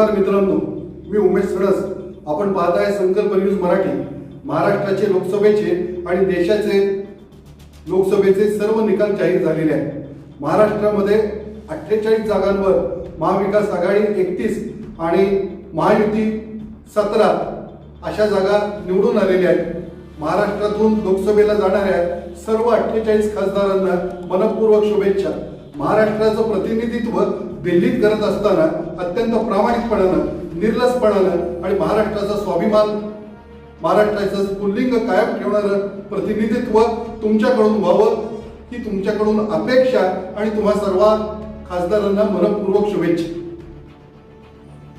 नमस्कार मित्रांनो मी उमेश सरस. आपण पाहताय संकल्प न्यूज मराठी. महाराष्ट्राचे लोकसभेचे आणि देशाचे लोकसभेचे सर्व निकाल जाहीर झालेले आहेत. महाराष्ट्रामध्ये अठ्ठेचाळीस जागांवर महाविकास आघाडी एकतीस आणि महायुती सतरा अशा जागा निवडून आलेल्या आहेत. महाराष्ट्रातून लोकसभेला जाणाऱ्या सर्व अठ्ठेचाळीस खासदारांना मनपूर्वक शुभेच्छा. महाराष्ट्राचं प्रतिनिधित्व दिल्लीत करत असताना अत्यंत प्रामाणिकपणानं निर्लसपणानं आणि महाराष्ट्राचा स्वाभिमान महाराष्ट्राचं पुल्लिंग कायम ठेवणारं प्रतिनिधित्व तुमच्याकडून व्हावं ही तुमच्याकडून अपेक्षा आणि तुम्हा सर्व खासदारांना मनपूर्वक शुभेच्छा.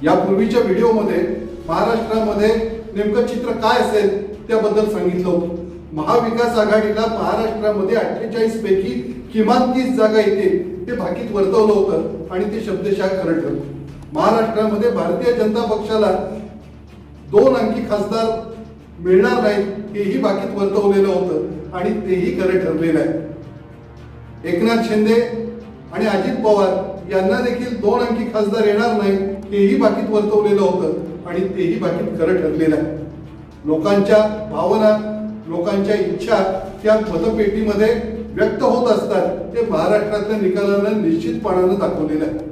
यापूर्वीच्या व्हिडिओमध्ये महाराष्ट्रामध्ये नेमकं चित्र काय असेल त्याबद्दल सांगितलं होतं. महाविकास आघाडीला महाराष्ट्रामध्ये अठ्ठेचाळीस पैकी किमान तीस जागा येतील ते भाकीत वर्तवलं होतं आणि ते शब्दशः खरं ठरलं. महाराष्ट्रामध्ये भारतीय जनता पक्षाला दोन अंकी खासदार मिळणार नाहीत हेही बाकीत वर्तवलेलं होतं आणि तेही खरं ठरलेलं आहे. एकनाथ शिंदे आणि अजित पवार यांना देखील दोन अंकी खासदार येणार नाही हेही बाकीत वर्तवलेलं होतं आणि तेही बाकीत खरं ठरलेलं आहे. लोकांच्या भावना लोकांच्या इच्छा त्या मतपेटीमध्ये व्यक्त होत असतात. ते महाराष्ट्रातल्या निकालानं निश्चितपणानं दाखवलेलं आहे.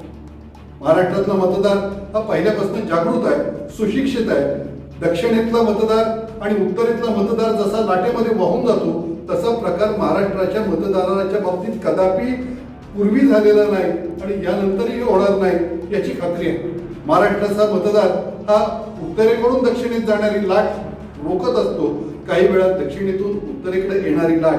महाराष्ट्रातला मतदार हा पहिल्यापासून जागृत आहे सुशिक्षित आहे. दक्षिणेतला मतदार आणि उत्तरेतला मतदार जसा लाटेमध्ये वाहून जातो तसा प्रकार महाराष्ट्राच्या मतदाराच्या बाबतीत कदापि पूर्वी झालेला नाही आणि यानंतरही होणार नाही याची खात्री आहे. महाराष्ट्राचा मतदार हा उत्तरेकडून दक्षिणेत जाणारी लाट रोखत असतो. काही वेळा दक्षिणेतून उत्तरेकडे येणारी लाट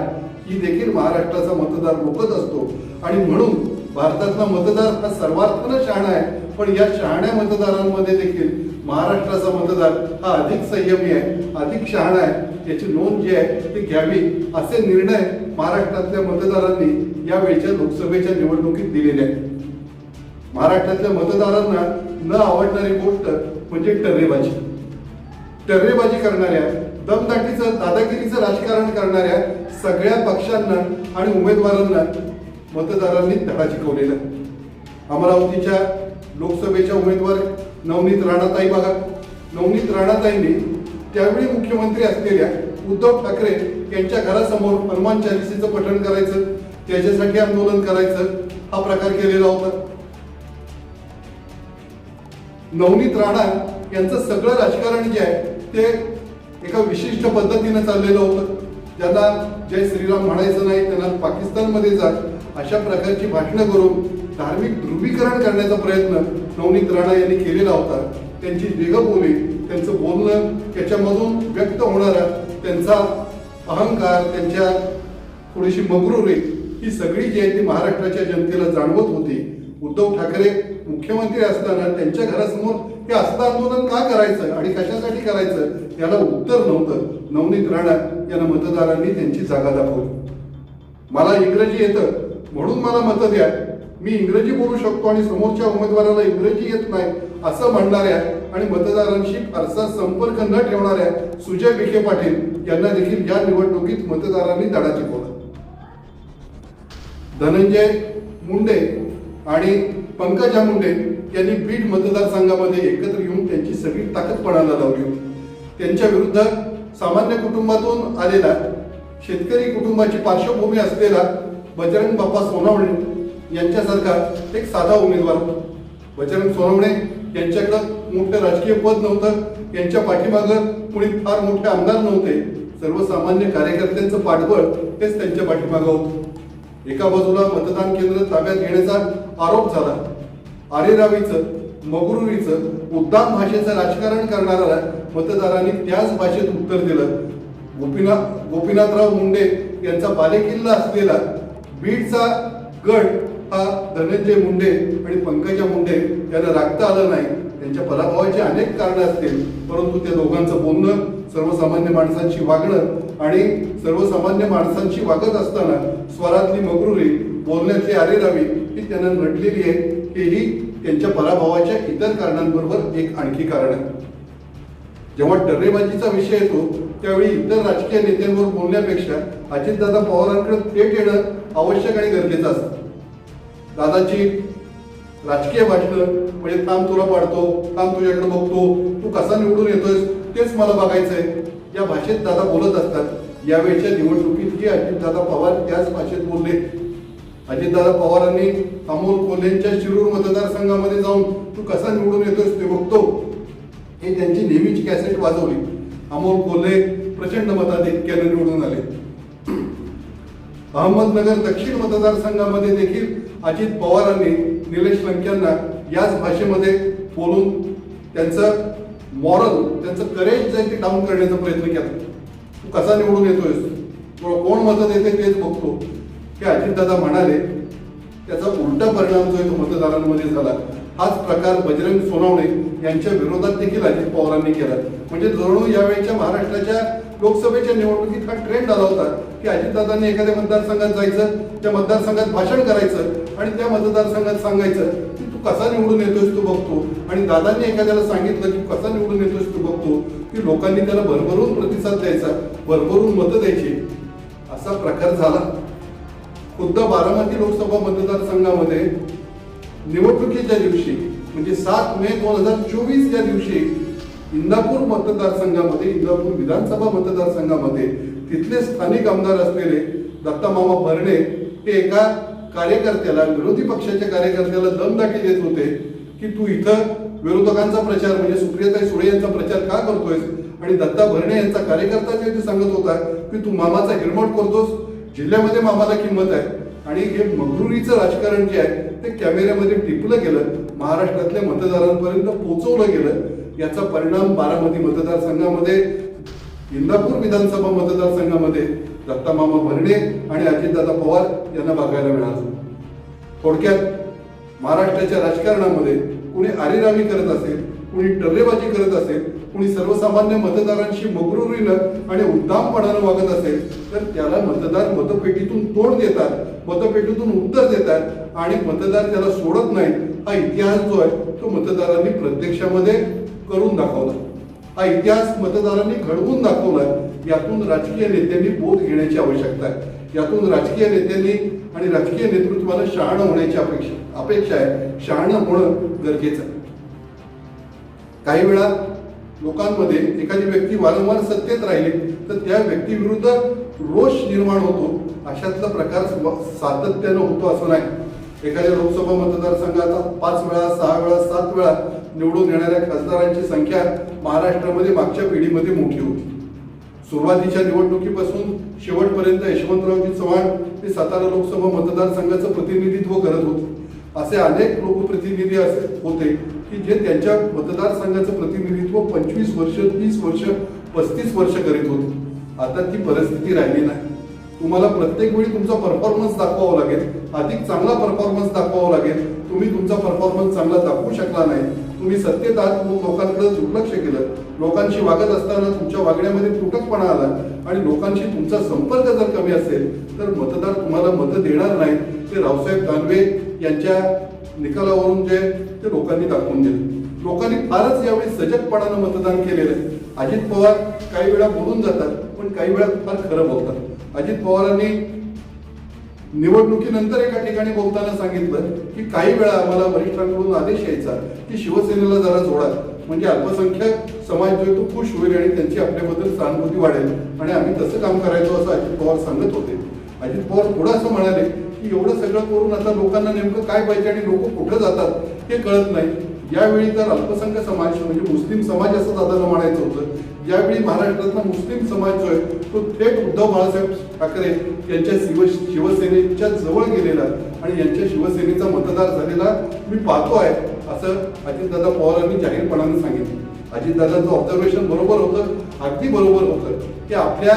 ही देखील महाराष्ट्राचा मतदार रोखत असतो. आणि म्हणून भारतातला मतदार हा सर्वार्थानं शहाणा आहे. पण या शहाण्या मतदारांमध्ये देखील महाराष्ट्राचा मतदार हा अधिक संयमी आहे अधिक शहाणा आहे. याची नोंद जी आहे ती घ्यावी असे निर्णय महाराष्ट्रातल्या मतदारांनी यावेळच्या लोकसभेच्या निवडणुकीत दिलेले आहेत. महाराष्ट्रातल्या मतदारांना न आवडणारी गोष्ट म्हणजे टर्रेबाजी. टर्रेबाजी करणाऱ्या दमदाटीचं दादागिरीचं राजकारण करणाऱ्या सगळ्या पक्षांना आणि उमेदवारांना मतदारांनी धडा शिकवलेला. अमरावतीच्या लोकसभेच्या उमेदवार नवनीत राणाताई बघा. नवनीत राणाताईंनी त्यावेळी मुख्यमंत्री असलेल्या उद्धव ठाकरे यांच्या घरासमोर हनुमान चालिसेचं पठण करायचं त्याच्यासाठी आंदोलन करायचं हा प्रकार केलेला होता. नवनीत राणा यांचं सगळं राजकारण जे आहे ते एका विशिष्ट पद्धतीनं चाललेलं होतं. त्यांना जय श्रीराम म्हणायचं नाही त्यांना पाकिस्तानमध्ये जा. अशा प्रकारची भाषणं करून धार्मिक ध्रुवीकरण करण्याचा प्रयत्न नवनीत राणा यांनी केलेला होता. त्यांची देहबोली त्यांचं बोलणं त्याच्यामधून व्यक्त होणारा त्यांचा अहंकार त्यांच्या थोडीशी मगरुरी ही सगळी जी आहे ती महाराष्ट्राच्या जनतेला जाणवत होती. उद्धव ठाकरे मुख्यमंत्री असताना त्यांच्या घरासमोर हे असलं आंदोलन का करायचं आणि कशासाठी करायचं याला उत्तर नव्हतं. नवनीत राणा यांना मतदारांनी त्यांची जागा दाखवली. मला इंग्रजी येतं म्हणून मला मतं द्या. मी इंग्रजी बोलू शकतो आणि समोरच्या उमेदवाराला इंग्रजी येत नाही असं म्हणणाऱ्या आणि मतदारांशी फारसा संपर्क न ठेवणाऱ्या सुजय विखे पाटील यांना देखील या निवडणुकीत मतदारांनी धडा शिकवला धनंजय मुंडे आणि पंकजा मुंडे यांनी बीड मतदारसंघामध्ये एकत्र येऊन त्यांची सगळी ताकद पणाला लावली होती. त्यांच्या विरुद्ध सामान्य कुटुंबातून आलेला शेतकरी कुटुंबाची पार्श्वभूमी असलेला बजरंग बाप्पा सोनवणे यांच्यासारखा एक साधा उमेदवार होता. बजरंग सोनवणे यांच्याकडं मोठं राजकीय पद नव्हतं. यांच्या पाठीमागं कुणी फार मोठे आमदार नव्हते. सर्वसामान्य कार्यकर्त्यांचं पाठबळ हेच त्यांच्या पाठीमागं होतं. एका बाजूला मतदान केंद्र ताब्यात घेण्याचा आरोप झाला. आरेरावीचं मगरुरीचं उद्दाम भाषेचं राजकारण करणाऱ्याला मतदारांनी त्याच भाषेत उत्तर दिलं. गोपीनाथ गोपीनाथराव मुंडे यांचा बालेकिल्ला असलेला बीडचा गड हा धनंजय मुंडे आणि पंकजा मुंडे यांना राखता आलं नाही. त्यांच्या पराभवाची अनेक कारणं असतील परंतु त्या दोघांचं बोलणं सर्वसामान्य माणसांशी वागणं आणि सर्वसामान्य माणसांशी वागत असताना स्वरातली मगरुरी बोलण्यातली आरेरावी ही त्यांना नटलेली आहे. हेही त्यांच्या पराभवाच्या इतर कारणांबरोबर एक आणखी कारण आहे. जेव्हा टर्रेबाजीचा विषय येतो त्यावेळी इतर राजकीय नेत्यांवर बोलण्यापेक्षा अजितदादा पवारांकडे थेट येणं आवश्यक आणि गरजेचं असतं. दादाची राजकीय भाषण म्हणजे काम तुला पाडतो काम तुझ्याकडे बघतो तू कसा निवडून येतोयस तेच मला बघायचंय. या भाषेत दादा बोलत असतात. यावेळच्या निवडणुकीत ही अजितदादा पवार त्याच भाषेत बोलले अजितदादा पवारांनी अमोल कोल्हेंच्या शिरूर मतदारसंघामध्ये जाऊन तू कसा निवडून येतोस ते बघतो. हे त्यांची नेहमीची कॅसेट वाजवली. अमोल कोल्हे प्रचंड मताधिक्याने निवडून आले. अहमदनगर दक्षिण मतदारसंघामध्ये देखील अजित पवारांनी निलेश लंक्यांना याच भाषेमध्ये बोलून त्यांचं मॉरल त्यांचं करेज जे ते डाऊन करण्याचा प्रयत्न केला. तू कसा निवडून येतोयस? तुला कोण मतं देते तेच बघतो. हे अजितदादा म्हणाले त्याचा उलटा परिणाम जो आहे तो मतदारांमध्ये झाला. हाच प्रकार बजरंग सोनवणे यांच्या विरोधात देखील अजित पवारांनी केला. म्हणजे जणू यावेळच्या महाराष्ट्राच्या लोकसभेच्या निवडणुकीत हा ट्रेंड आला होता की अजितदादांनी एखाद्या मतदारसंघात जायचं त्या मतदारसंघात भाषण करायचं आणि त्या मतदारसंघात सांगायचं की तू कसा निवडून येतोस तू बघतो. आणि दादांनी एखाद्याला सांगितलं की कसा निवडून येतोस तू बघतो. की लोकांनी त्याला भरभरून प्रतिसाद द्यायचा भरभरून मतं द्यायची. असा प्रकार झाला. खुद्द बारामती लोकसभा मतदारसंघामध्ये निवडणुकीच्या दिवशी म्हणजे सात मे दोन हजार चोवीस या दिवशी इंदापूर मतदारसंघामध्ये इंदापूर विधानसभा मतदारसंघामध्ये तिथले स्थानिक आमदार असलेले दत्ता मामा भरणे हे एका कार्यकर्त्याला विरोधी पक्षाच्या कार्यकर्त्याला दमदाटी देत होते की तू इथं विरोधकांचा प्रचार म्हणजे सुप्रियाताई सुळे यांचा प्रचार का करतोयस? आणि दत्ता भरणे यांचा कार्यकर्ता जे सांगत होता की तू मामाचा हिरमट करतोस जिल्ह्यामध्ये मामाला किंमत आहे आणि हे मगरुरीचं राजकारण जे आहे ते कॅमेऱ्यामध्ये टिपलं गेलं महाराष्ट्रातल्या मतदारांपर्यंत पोचवलं गेलं याचा परिणाम बारामती मतदारसंघामध्ये इंदापूर विधानसभा मतदारसंघामध्ये दत्ता मामा भरणे आणि अजितदादा पवार यांना बघायला मिळालं. थोडक्यात महाराष्ट्राच्या राजकारणामध्ये कुणी आरेरावी करत असेल कुणी टर्रेबाजी करत असेल कुणी सर्वसामान्य मतदारांशी मगरुरीनं आणि उद्दामपणानं वागत असेल तर त्याला मतदार मतपेटीतून तोड देतात मतपेटीतून उत्तर देतात आणि मतदार त्याला सोडत नाहीत. हा इतिहास जो आहे तो मतदारांनी प्रत्यक्षामध्ये करून दाखवला. हा इतिहास मतदारांनी घडवून दाखवला. यातून राजकीय नेत्यांनी बोध घेण्याची आवश्यकता आहे. यातून राजकीय नेत्यांनी आणि राजकीय नेतृत्वाला शहाणं होण्याची अपेक्षा अपेक्षा आहे. शहाणं होणं गरजेचं आहे. काही वेळा लोकांमध्ये एखादी व्यक्ती वारंवार सत्तेत राहिली तर त्या व्यक्तीविरुद्ध रोष निर्माण होतो. अशातला प्रकार सातत्यानं होतो असं नाही. एखाद्या लोकसभा मतदारसंघाचा पाच वेळा सहा वेळा सात वेळा निवडून येणाऱ्या खासदारांची संख्या महाराष्ट्रामध्ये मागच्या पिढीमध्ये मोठी होती. सुरुवातीच्या निवडणुकीपासून शेवटपर्यंत यशवंतरावजी चव्हाण हे सातारा लोकसभा मतदारसंघाचं प्रतिनिधित्व करत होते. असे अनेक लोकप्रतिनिधी असे होते. की जे त्यांच्या मतदारसंघाचं प्रतिनिधित्व पंचवीस वर्ष तीस वर्ष पस्तीस वर्ष करीत होते. आता ती परिस्थिती राहिली नाही. तुम्हाला प्रत्येक वेळी तुमचा परफॉर्मन्स दाखवावा लागेल. अधिक चांगला परफॉर्मन्स दाखवावा लागेल. तुम्ही तुमचा परफॉर्मन्स चांगला दाखवू शकला नाही. तुम्ही सत्तेत आहात म्हणून लोकांकडे दुर्लक्ष केलं. लोकांशी वागत असताना तुमच्या वागण्यामध्ये तुटकपणा आला. आणि लोकांशी तुमचा संपर्क जर कमी असेल तर मतदार तुम्हाला मतं देणार नाहीत. ते रावसाहेब दानवे यांच्या निकालावरून जे ते लोकांनी दाखवून दिलं. लोकांनी फारच यावेळी सजगपणानं मतदान केलेलं आहे. अजित पवार काही वेळा बोलून जातात पण काही वेळा फार खरं बोलतात. अजित पवारांनी निवडणुकीनंतर एका ठिकाणी बोलताना सांगितलं की काही वेळा आम्हाला वरिष्ठांकडून आदेश यायचा की शिवसेनेला जरा जोडा. म्हणजे अल्पसंख्याक समाज जो आहे तो खुश होईल आणि त्यांची आपल्याबद्दल सहानुभूती वाढेल. आणि आम्ही तसं काम करायचो असं अजित पवार सांगत होते. अजित पवार थोडं असं म्हणाले की एवढं सगळं करून आता लोकांना नेमकं काय पाहिजे आणि लोक कुठं जातात हे कळत नाही. यावेळी तर अल्पसंख्य समाज म्हणजे मुस्लिम समाज असं दादाला म्हणायचं होतं. ज्यावेळी महाराष्ट्रातला मुस्लिम समाज जो आहे तो थेट उद्धव बाळासाहेब ठाकरे यांच्या शिव शिवसेनेच्या जवळ गेलेला आणि यांच्या शिवसेनेचा मतदार झालेला मी पाहतो आहे असं अजितदादा पवारांनी जाहीरपणाने सांगितलं. अजितदादांचं ऑब्झर्वेशन बरोबर होतं अगदी बरोबर होतं. की आपल्या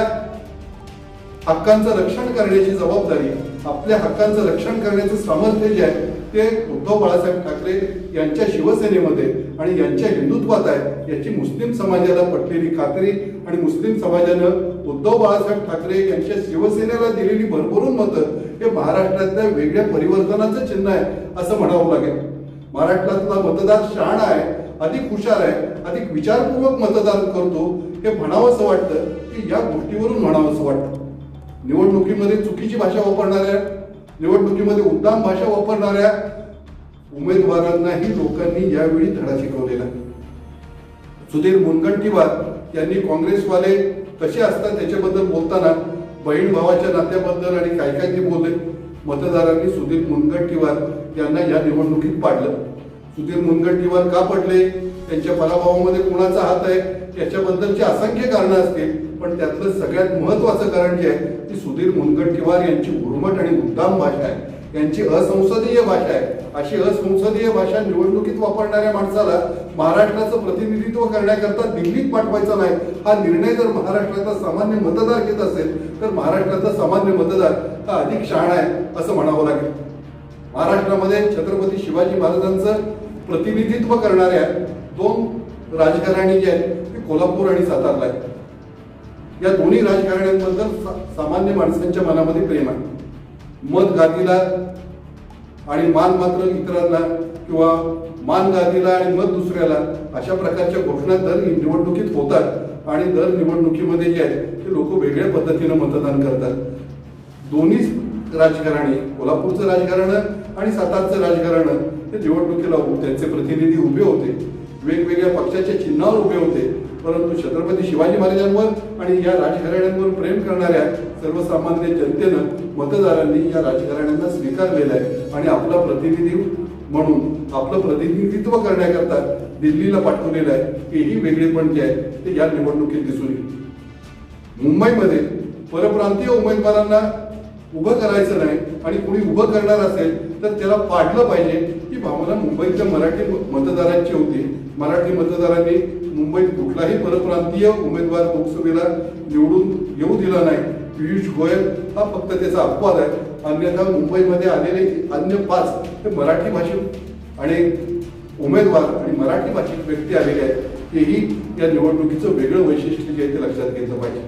हक्कांचं रक्षण करण्याची जबाबदारी आपल्या हक्कांचं रक्षण करण्याचं सामर्थ्य जे आहे ते उद्धव बाळासाहेब ठाकरे यांच्या शिवसेनेमध्ये आणि यांच्या हिंदुत्वात आहे याची मुस्लिम समाजाला पटलेली खात्री आणि मुस्लिम समाजानं उद्धव बाळासाहेब ठाकरे यांच्या शिवसेनेला दिलेली भरभरून मतं हे महाराष्ट्रातल्या वेगळ्या परिवर्तनाचं चिन्ह आहे असं म्हणावं लागेल. महाराष्ट्रातला मतदार शहाणा आहे अधिक हुशार आहे अधिक विचारपूर्वक मतदान करतो हे म्हणावंसं वाटतं की या गोष्टीवरून म्हणावंसं वाटतं. निवडणुकीमध्ये चुकीची भाषा वापरणाऱ्या निवडणुकीमध्ये उद्दाम भाषा वापरणाऱ्या उमेदवारांनाही लोकांनी यावेळी धडा शिकवलेला. सुधीर मुनगंटीवार यांनी काँग्रेसवाले कसे असतात त्याच्याबद्दल बोलताना बहीण भावाच्या नात्याबद्दल आणि काय काय ते बोलले. मतदारांनी सुधीर मुनगंटीवार यांना या निवडणुकीत पाडलं. सुधीर मुनगंटीवार का पडले? त्यांच्या पराभवामध्ये कुणाचा हात आहे? याच्याबद्दलची असंख्य कारणं असतील पण त्यातलं सगळ्यात महत्वाचं कारण जे आहे ती सुधीर मुनगंटीवार यांची उर्मट आणि उद्दाम भाषा आहे. यांची असंसदीय भाषा आहे. अशी असंसदीय भाषा निवडणुकीत वापरणाऱ्या माणसाला महाराष्ट्राचं प्रतिनिधित्व करण्याकरता दिल्लीत पाठवायचा नाही. हा निर्णय जर महाराष्ट्राचा सामान्य मतदार घेत असेल तर महाराष्ट्राचा सामान्य मतदार हा अधिक शहाणा आहे असं म्हणावं लागेल. महाराष्ट्रामध्ये छत्रपती शिवाजी महाराजांचं प्रतिनिधित्व करणाऱ्या दोन राजकारणी जे आहेत ते कोल्हापूर आणि सातारला आहेत. या दोन्ही राजकारण्यांबद्दल सा- सामान्य माणसांच्या मनामध्ये प्रेम आहे. मत गादीला आणि मान मात्र इतरांना किंवा मान गादीला आणि मत दुसऱ्याला अशा प्रकारच्या घोषणा दर निवडणुकीत होतात आणि दर निवडणुकीमध्ये जे आहेत ते लोक वेगळ्या पद्धतीनं मतदान करतात. दोन्ही राजकारणी कोल्हापूरचं राजकारण आणि सातारचं राजकारण हे निवडणुकीला त्यांचे प्रतिनिधी उभे होते. वेगवेगळ्या पक्षाच्या चिन्हावर उभे होते. परंतु छत्रपती शिवाजी महाराजांवर आणि या राजघराण्यांवर प्रेम करणाऱ्या सर्वसामान्य जनतेनं मतदारांनी या राजघराण्यांना स्वीकारलेलं आहे. आणि आपला प्रतिनिधी म्हणून आपलं प्रतिनिधित्व करण्याकरता दिल्लीला पाठवलेलं आहे. हेही वेगळेपण जे आहे. ते या निवडणुकीत दिसून येईल. मुंबईमध्ये परप्रांतीय उमेदवारांना उभं करायचं नाही आणि कोणी उभं करणार असेल तर त्याला पाडलं पाहिजे. ही भावना मुंबईच्या मराठी मतदारांची होती. मराठी मतदारांनी मुंबईत कुठलाही परप्रांतीय उमेदवार लोकसभेला निवडून येऊ दिला नाही. पियुष गोयल हा फक्त त्याचा अपवाद आहे. अन्यथा मुंबईमध्ये आलेले अन्य पाच हे मराठी भाषिक आणि उमेदवार आणि मराठी भाषिक व्यक्ती आलेले आहेत. हेही या निवडणुकीचं वेगळं वैशिष्ट्य जे आहे ते लक्षात घेतलं पाहिजे.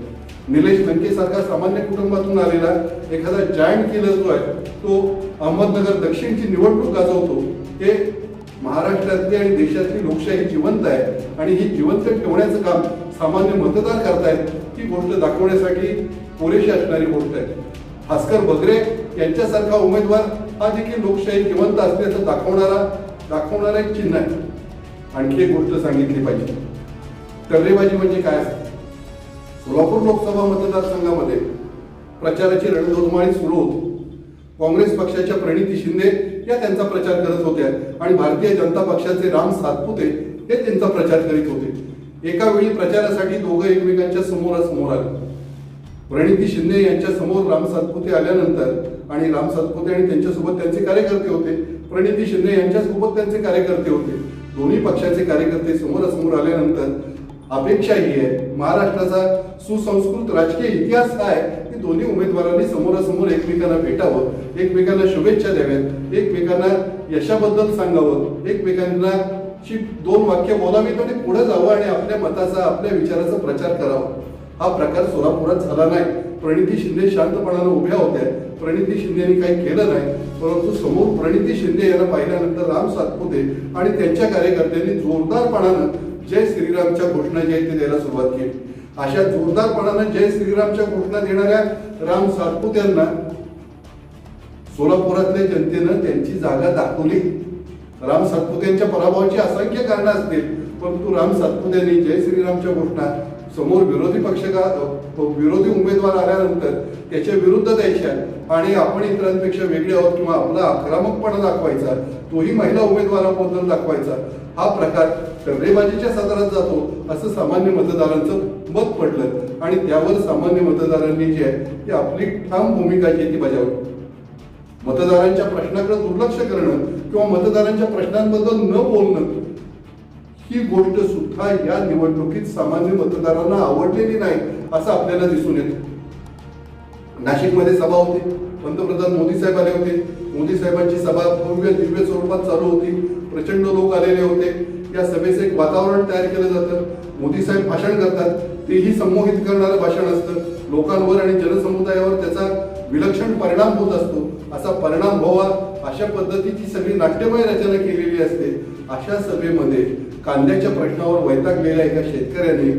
निलेश लंकेसारखा सामान्य कुटुंबातून आलेला एखादा जायंट किलर जो आहे तो अहमदनगर दक्षिणची निवडणूक गाजवतो. हे महाराष्ट्रातली आणि देशातली लोकशाही जिवंत आहे आणि ही जिवंत ठेवण्याचं काम सामान्य मतदार करतायत ही गोष्ट दाखवण्यासाठी पुरेशी असणारी गोष्ट आहे. भास्कर बगरे यांच्यासारखा उमेदवार हा देखील लोकशाही जिवंत असल्याचं दाखवणारा दाखवणारा एक चिन्ह आहे. आणखी एक गोष्ट सांगितली पाहिजे. टर्रेबाजी म्हणजे काय? असतं सोलापूर लोकसभा मतदारसंघामध्ये प्रचाराची रणधोधमाळी सुरू होती. काँग्रेस पक्षाच्या प्रणिती शिंदे या त्यांचा प्रचार करत होत्या आणि भारतीय जनता पक्षाचे राम सातपुते हे त्यांचा प्रचार करीत होते. एका वेळी प्रचारासाठी दोघं एकमेकांच्या समोरासमोर आले. प्रणिती शिंदे यांच्या समोर राम सातपुते आल्यानंतर आणि राम सातपुते आणि त्यांच्यासोबत त्यांचे कार्यकर्ते होते. प्रणिती शिंदे यांच्यासोबत त्यांचे कार्यकर्ते होते. दोन्ही पक्षाचे कार्यकर्ते समोरासमोर आल्यानंतर अपेक्षा ही आहे. महाराष्ट्राचा सुसंस्कृत राजकीय इतिहास काय की दोन्ही उमेदवारांनी समोरासमोर एकमेकांना भेटावं एकमेकांना शुभेच्छा द्याव्यात एकमेकांना यशाबद्दल सांगावं एकमेकांना ची दोन वाक्य बोलावीत आणि पुढे जावं आणि आपल्या मताचा आपल्या विचाराचा प्रचार करावा. हा प्रकार सोलापुरात झाला नाही. प्रणिती शिंदे शांतपणानं उभ्या होत्या. प्रणिती शिंदेनी काही केलं नाही परंतु समोर प्रणिती शिंदे यांना पाहिल्यानंतर राम सातपुते आणि त्यांच्या कार्यकर्त्यांनी जोरदारपणानं जय श्रीरामच्या घोषणा जी आहेत ते द्यायला सुरुवात केली. अशा जोरदारपणानं जय श्रीरामच्या घोषणा देणाऱ्या राम सातपुत्यांना सोलापुरातल्या जनतेनं त्यांची जागा दाखवली. राम सातपुतेंच्या पराभवाची असंख्य कारणं असतील परंतु राम सातपुत्यांनी जय श्रीरामच्या घोषणा समोर विरोधी पक्ष विरोधी उमेदवार आल्यानंतर त्याच्या विरुद्ध द्यायच्या आणि आपण इतरांपेक्षा वेगळे आहोत किंवा आपला आक्रमकपणा दाखवायचा तोही महिला उमेदवाराबद्दल दाखवायचा. हा प्रकार टर्रेबाजीच्या सदरात जातो असं सामान्य मतदारांचं मत पडलं. आणि त्यावर सामान्य मतदारांनी जे आहे ती आपली ठाम भूमिका जी ती बजावली. मतदारांच्या प्रश्नाकडे दुर्लक्ष करणं किंवा मतदारांच्या प्रश्नांबद्दल न बोलणं ही गोष्ट सुद्धा या निवडणुकीत सामान्य मतदारांना आवडलेली नाही असं आपल्याला दिसून येत. नाशिकमध्ये सभा होती. पंतप्रधान मोदी साहेब आले होते. मोदी साहेबांची सभा भव्य दिव्य स्वरूपात चालू होती. प्रचंड लोक आलेले होते. या सभेचं एक वातावरण तयार केलं जातं. मोदी साहेब भाषण करतात. तेही संमोहित करणारं भाषण असतं. लोकांवर आणि जनसमुदायावर त्याचा विलक्षण परिणाम होत असतो. असा परिणाम व्हावा अशा पद्धतीची सगळी नाट्यमय रचना केलेली असते. अशा सभेमध्ये कांद्याच्या प्रश्नावर वैतागलेल्या एका शेतकऱ्याने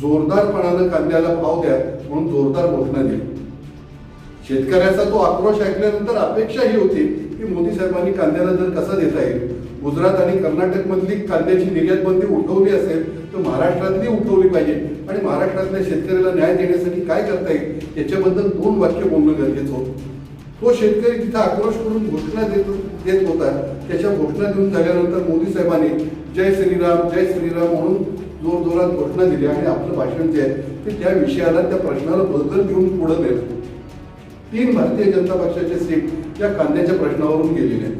जोरदारपणानं कांद्याला भाव द्या म्हणून जोरदार घोषणा दिली. शेतकऱ्याचा तो आक्रोश ऐकल्यानंतर अपेक्षा ही होती की मोदी साहेबांनी कांद्याला दर कसा देता येईल गुजरात आणि कर्नाटक मधली कांद्याची निर्यात बंदी उठवली असेल तर महाराष्ट्रातली उठवली पाहिजे आणि महाराष्ट्रातल्या शेतकऱ्याला न्याय देण्यासाठी काय करता येईल याच्याबद्दल दोन वाक्य बोलणं गरजेचं होतं. तो शेतकरी तिथं आक्रोश करून घोषणा देत देत होता त्याच्या घोषणा देऊन झाल्यानंतर मोदी साहेबांनी जय श्रीराम जय श्रीराम म्हणून जोर जोरात घोषणा दिली आणि आपलं भाषण जे आहे ते त्या विषयाला त्या प्रश्नाला बदल घेऊन पुढे नेलं. तीन भारतीय जनता पक्षाचे सीट या कांद्याच्या प्रश्नावरून गेलेले आहेत.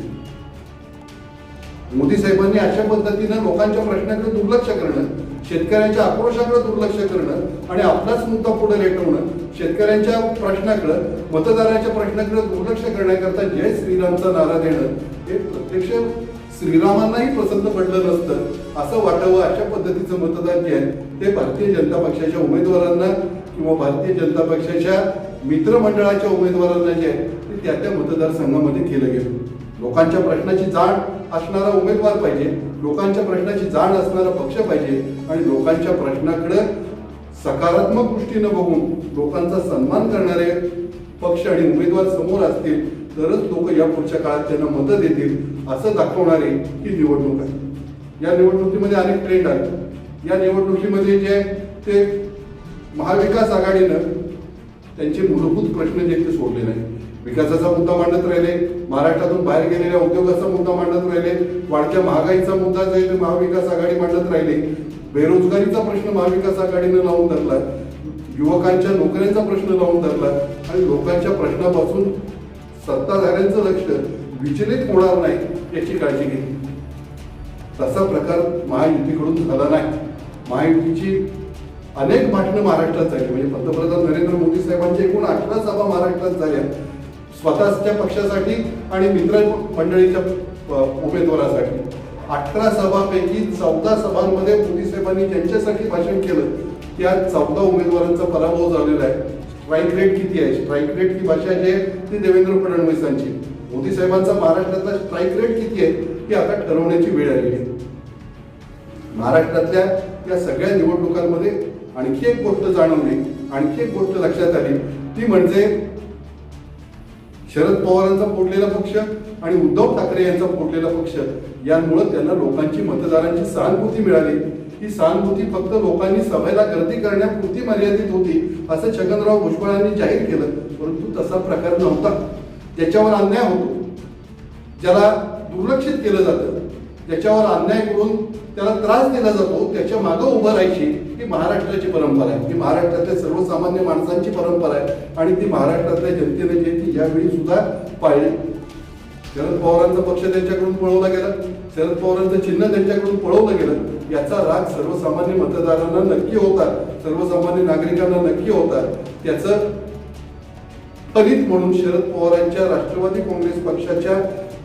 मोदी साहेबांनी अशा पद्धतीनं लोकांच्या प्रश्नाकडे दुर्लक्ष करणं शेतकऱ्यांच्या आक्रोशाकडे दुर्लक्ष करणं आणि आपलाच मुद्दा पुढे रेटवणं शेतकऱ्यांच्या प्रश्नाकडं मतदारांच्या प्रश्नाकडे दुर्लक्ष करण्याकरता जय श्रीरामचा नारा देणं हे प्रत्यक्ष श्रीरामांनाही प्रसन्न पडलं नसतं असं वाटावं अशा पद्धतीचं मतदान जे आहे ते भारतीय जनता पक्षाच्या उमेदवारांना किंवा भारतीय जनता पक्षाच्या मित्रमंडळाच्या उमेदवारांना जे आहे ते त्या त्या मतदारसंघामध्ये केलं गेलं. लोकांच्या प्रश्नाची जाण असणारा उमेदवार पाहिजे लोकांच्या प्रश्नाची जाण असणारा पक्ष पाहिजे आणि लोकांच्या प्रश्नाकडे सकारात्मक दृष्टीनं बघून लोकांचा सन्मान करणारे पक्ष आणि उमेदवार समोर असतील तरच लोक या पुढच्या काळात त्यांना मतं देतील असं दाखवणारी ही निवडणूक आहे. या निवडणुकीमध्ये अनेक ट्रेंड आहेत. या निवडणुकीमध्ये जे आहे ते महाविकास आघाडीनं त्यांचे मूलभूत प्रश्न जे आहेत ते सोडले नाही विकासाचा मुद्दा मांडत राहिले महाराष्ट्रातून बाहेर गेलेल्या उद्योगाचा मुद्दा मांडत राहिले वाढत्या महागाईचा मुद्दा जे महाविकास आघाडी मांडत राहिली बेरोजगारीचा प्रश्न महाविकास आघाडीनं लावून धरला युवकांच्या नोकऱ्यांचा प्रश्न लावून धरला आणि लोकांच्या प्रश्नापासून सत्ताधाऱ्यांचं लक्ष विचलित होणार नाही याची काळजी घेतली. तसा प्रकार महायुतीकडून झाला नाही. महायुतीची अनेक भाषणं महाराष्ट्रात झाली म्हणजे पंतप्रधान नरेंद्र मोदी साहेबांच्या एकूण अठरा सभा महाराष्ट्रात झाल्या. स्वतःच्या पक्षासाठी आणि मित्र मंडळीच्या उमेदवारासाठी. अठरा सभापैकी चौदा सभांमध्ये मोदी साहेबांनी ज्यांच्यासाठी भाषण केलं त्या चौदा उमेदवारांचा पराभव झालेला आहे. स्ट्राईक रेट किती आहे? स्ट्राईक रेट ही भाषा जी आहे ती देवेंद्र फडणवीसांची. मोदी साहेबांचा महाराष्ट्रातला स्ट्राईक रेट किती आहे ही आता ठरवण्याची वेळ आलेली आहे. महाराष्ट्रातल्या या सगळ्या निवडणुकांमध्ये आणखी एक गोष्ट जाणवली आणखी एक गोष्ट लक्षात आली. ती म्हणजे शरद पवारांचा फोडलेला पक्ष आणि उद्धव ठाकरे यांचा फोडलेला पक्ष यांमुळे त्यांना लोकांची मतदारांची सहानुभूती मिळाली. ही सहानुभूती फक्त लोकांनी सभेला गर्दी करण्यापुरती मर्यादित होती असं छगनराव भुजबळांनी जाहीर केलं परंतु तसा प्रकार नव्हता. त्याच्यावर अन्याय होतो ज्याला दुर्लक्षित केलं जातं त्याच्यावर अन्याय करून त्याला त्रास दिला जातो त्याच्या मागं उभं राहायची ही महाराष्ट्राची परंपरा आहे. ही महाराष्ट्रातल्या सर्वसामान्य माणसांची परंपरा आहे. आणि ती महाराष्ट्रातल्या जनतेने जी आहे ती यावेळी सुद्धा पाळली. शरद पवारांचा पक्ष त्यांच्याकडून पळवला गेला. शरद पवारांचं चिन्ह त्यांच्याकडून पळवलं गेलं. याचा राग सर्वसामान्य मतदारांना नक्की होता. सर्वसामान्य नागरिकांना नक्की होता. त्याचं फलित म्हणून शरद पवारांच्या राष्ट्रवादी काँग्रेस पक्षाच्या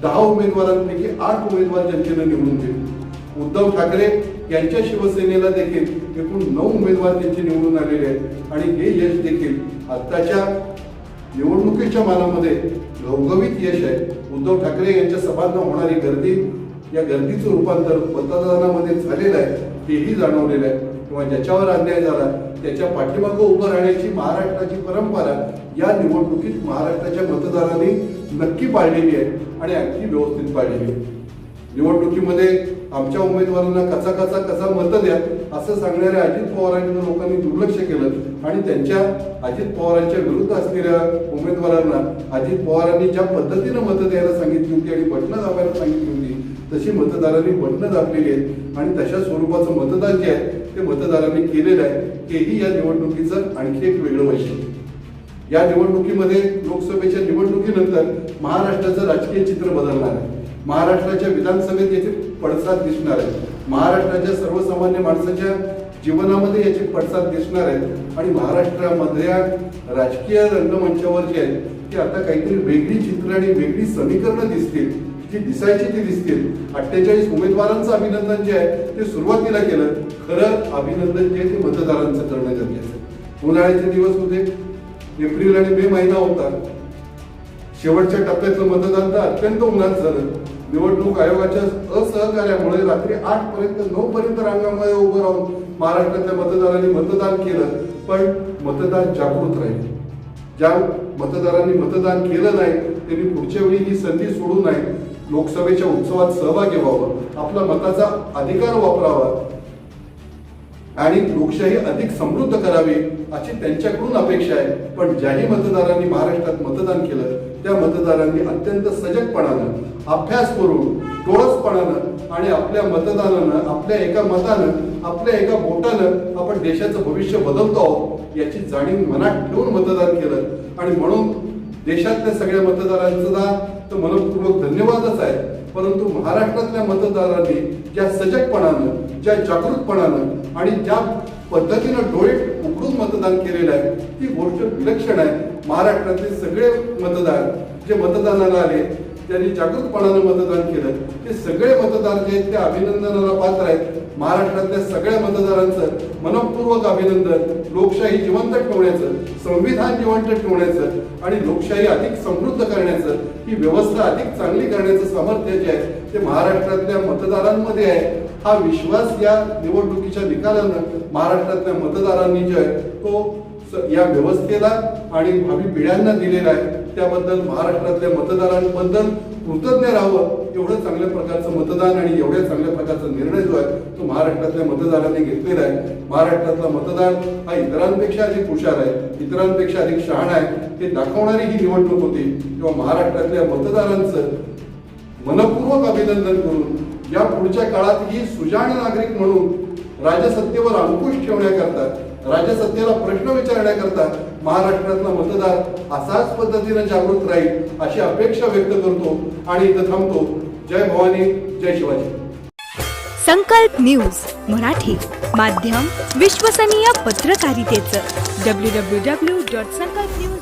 दहा उमेदवारांपैकी आठ उमेदवार जनतेनं निवडून दिले. उद्धव ठाकरे यांच्या शिवसेनेला देखील एकूण नऊ उमेदवार त्यांचे निवडून आलेले आहेत. आणि हे यश देखील आत्ताच्या निवडणुकीच्या मानामध्ये घवघवीत यश आहे. उद्धव ठाकरे यांच्या सभांना होणारी गर्दी या गर्दीचं रूपांतर मतदानामध्ये झालेलं आहे हेही जाणवलेलं आहे. किंवा ज्याच्यावर अन्याय झाला त्याच्या पाठीमागं उभं राहण्याची महाराष्ट्राची परंपरा या निवडणुकीत महाराष्ट्राच्या मतदारांनी नक्की पाळलेली आहे आणि अगदी व्यवस्थित पाळलेली आहे. निवडणुकीमध्ये आमच्या उमेदवारांना कसा कसा कसा मतं द्या असं सांगणाऱ्या अजित पवारांकडे लोकांनी दुर्लक्ष केलं. आणि त्यांच्या अजित पवारांच्या विरुद्ध असलेल्या उमेदवारांना अजित पवारांनी ज्या पद्धतीनं मतं द्यायला सांगितली होती आणि बटणं दाबायला सांगितली होती तशी मतदारांनी बटणं दाबलेली आहेत. आणि तशा स्वरूपाचं मतदान जे आहे ते मतदारांनी केलेलं आहे. हेही या निवडणुकीचं आणखी एक वेगळं वैशिष्ट्य. या निवडणुकीमध्ये लोकसभेच्या निवडणुकीनंतर महाराष्ट्राचं राजकीय चित्र बदलणार आहे. महाराष्ट्राच्या विधानसभेत याचे पडसाद दिसणार आहे महाराष्ट्राच्या सर्वसामान्य माणसाच्या जीवनामध्ये याचे पडसाद दिसणार आहेत. आणि महाराष्ट्रामधल्या राजकीय रंगमंचावर जे आहेत ते आता काहीतरी वेगळी चित्र आणि वेगळी समीकरणं दिसतील. जी दिसायची ती दिसतील. अठ्ठेचाळीस उमेदवारांचं अभिनंदन जे आहे ते सुरुवातीला केलं. खरं अभिनंदन जे आहे ते मतदारांचं करणं गरजेचं आहे. उन्हाळ्याचे दिवस होते. एप्रिल आणि मे महिना होता. शेवटच्या टप्प्यातलं मतदान तर अत्यंत उन्हात झालं. निवडणूक आयोगाच्या असहकार्यामुळे रात्री आठ पर्यंत नऊ पर्यंत रांगामध्ये उभं राहून महाराष्ट्रातल्या मतदारांनी मतदान केलं पण मतदार जागृत राहील. ज्या मतदारांनी मतदान केलं नाही त्यांनी पुढच्या वेळी ही संधी सोडू नये. लोकसभेच्या उत्सवात सहभागी व्हावं आपला मताचा अधिकार वापरावा आणि लोकशाही अधिक समृद्ध करावी अशी त्यांच्याकडून अपेक्षा आहे. पण ज्याही मतदारांनी महाराष्ट्रात मतदान केलं त्या मतदारांनी अत्यंत सजगपणानं अभ्यास करून डोळसपणानं आणि आपल्या मतदानानं आपल्या एका मतानं आपल्या एका बोटानं आपण देशाचं भविष्य बदलतो आहोत याची जाणीव मनात ठेवून मतदान केलं. आणि म्हणून देशातल्या सगळ्या मतदारांचा तर मनपूर्वक धन्यवादच आहे. परंतु महाराष्ट्रातल्या मतदारांनी ज्या सजगपणानं ज्या जागृतपणानं आणि ज्या पद्धतीनं डोळे उघडून मतदान केलेलं आहे ती गोष्ट विलक्षण आहे. महाराष्ट्रातले सगळे मतदार जे मतदानाला आले त्यांनी जागृतपणानं मतदान केलं. ते सगळे मतदार जे आहेत ते अभिनंदनाला पात्र आहेत. महाराष्ट्रातल्या सगळ्या मतदारांचं मनपूर्वक अभिनंदन लोकशाही जिवंत ठेवण्याचं संविधान जिवंत ठेवण्याचं आणि लोकशाही अधिक समृद्ध करण्याचं ही व्यवस्था अधिक चांगली करण्याचं सामर्थ्य जे आहे ते महाराष्ट्रातल्या मतदारांमध्ये आहे. हा विश्वास या निवडणुकीच्या निकालानं महाराष्ट्रातल्या मतदारांनी जे आहे तो या व्यवस्थेला आणि भावी पिढ्यांना दिलेला आहे. त्याबद्दल महाराष्ट्रातल्या मतदारांबद्दल कृतज्ञ राहावं. एवढं चांगल्या प्रकारचं मतदान आणि एवढ्या चांगल्या प्रकारचा निर्णय जो आहे तो महाराष्ट्रातल्या मतदारांनी घेतलेला आहे. महाराष्ट्रातला मतदार हा इतरांपेक्षा अधिक हुशार आहे इतरांपेक्षा अधिक शहाणा आहे. हे दाखवणारी ही निवडणूक होती. तेव्हा महाराष्ट्रातल्या मतदारांचं मनपूर्वक अभिनंदन करून या पुढच्या काळात ही सुजाण नागरिक म्हणून राजसत्तेवर अंकुश ठेवण्याकरता राजसत्तेला प्रश्न विचारण्याकरता महाराष्ट्रातला मतदार असाच पद्धतीनं जागृत राहील अशी अपेक्षा व्यक्त करतो आणि इथं थांबतो. जय भवानी जय शिवाजी. संकल्प न्यूज मराठी माध्यम विश्वसनीय पत्रकारितेचं. W W W dot Sankalp news